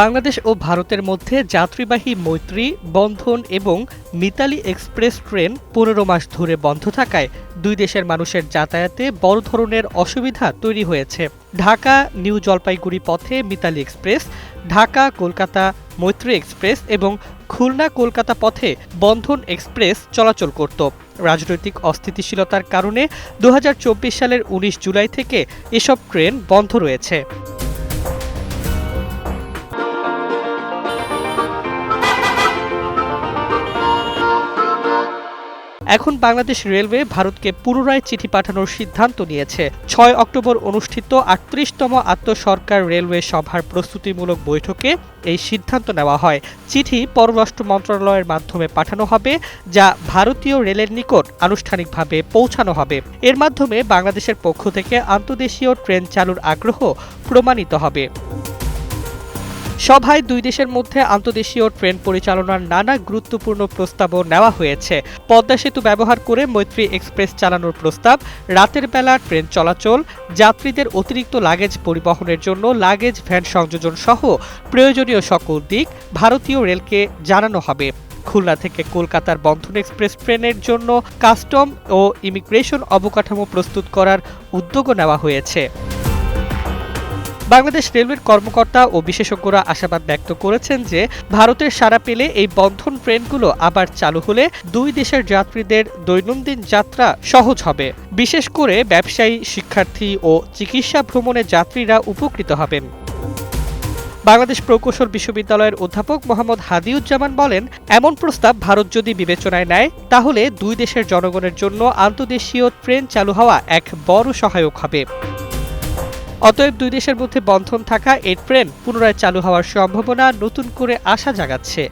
বাংলাদেশ ও ভারতের মধ্যে যাত্রীবাহী মৈত্রী, বন্ধন এবং মিতালি এক্সপ্রেস ট্রেন পনেরো মাস ধরে বন্ধ থাকায় দুই দেশের মানুষের যাতায়াতে বড় ধরনের অসুবিধা তৈরি হয়েছে। ঢাকা, নিউ জলপাইগুড়ি পথে মিতালি এক্সপ্রেস, ঢাকা, কলকাতা মৈত্রী এক্সপ্রেস এবং খুলনা, কলকাতা পথে বন্ধন এক্সপ্রেস চলাচল করত। রাজনৈতিক অস্থিতিশীলতার কারণে দু হাজার চব্বিশ সালের উনিশ জুলাই থেকে এসব ট্রেন বন্ধ রয়েছে। এখন বাংলাদেশ রেলওয়ে ভারতকে পুনরায় চিঠি পাঠানোর সিদ্ধান্ত নিয়েছে। ছয় অক্টোবর অনুষ্ঠিত আটত্রিশতম আত্মসরকার রেলওয়ে সভার প্রস্তুতিমূলক বৈঠকে এই সিদ্ধান্ত নেওয়া হয়। চিঠি পররাষ্ট্র মন্ত্রণালয়ের মাধ্যমে পাঠানো হবে, যা ভারতীয় রেলের নিকট আনুষ্ঠানিকভাবে পৌঁছানো হবে। এর মাধ্যমে বাংলাদেশের পক্ষ থেকে আন্তদেশীয় ট্রেন চালুর আগ্রহ প্রমাণিত হবে। সভায় দুই দেশের মধ্যে আন্তদেশীয় ট্রেন পরিচালনার নানা গুরুত্বপূর্ণ প্রস্তাবও নেওয়া হয়েছে। পদ্মা সেতু ব্যবহার করে মৈত্রী এক্সপ্রেস চালানোর প্রস্তাব, রাতের বেলা ট্রেন চলাচল, যাত্রীদের অতিরিক্ত লাগেজ পরিবহনের জন্য লাগেজ, ভ্যান সংযোজন সহ প্রয়োজনীয় সকল দিক ভারতীয় রেলকে জানানো হবে। খুলনা থেকে কলকাতার বন্ধন এক্সপ্রেস ট্রেনের জন্য কাস্টম ও ইমিগ্রেশন অবকাঠামো প্রস্তুত করার উদ্যোগও নেওয়া হয়েছে। বাংলাদেশ রেলওয়ের কর্মকর্তা ও বিশেষজ্ঞরা আশাবাদ ব্যক্ত করেছেন যে ভারতের সাড়া পেলে এই বন্ধন ট্রেনগুলো আবার চালু হলে দুই দেশের যাত্রীদের দৈনন্দিন যাত্রা সহজ হবে। বিশেষ করে ব্যবসায়ী, শিক্ষার্থী ও চিকিৎসা ভ্রমণে যাত্রীরা উপকৃত হবেন। বাংলাদেশ প্রকৌশল বিশ্ববিদ্যালয়ের অধ্যাপক মোহাম্মদ হাদিউজ্জামান বলেন, এমন প্রস্তাব ভারত যদি বিবেচনায় নেয়, তাহলে দুই দেশের জনগণের জন্য আন্তদেশীয় ট্রেন চালু হওয়া এক বড় সহায়ক হবে। অতএব দুই দেশের মধ্যে বন্ধন থাকা এই ট্রেন পুনরায় চালু হওয়ার সম্ভাবনা নতুন করে আশা জাগাচ্ছে।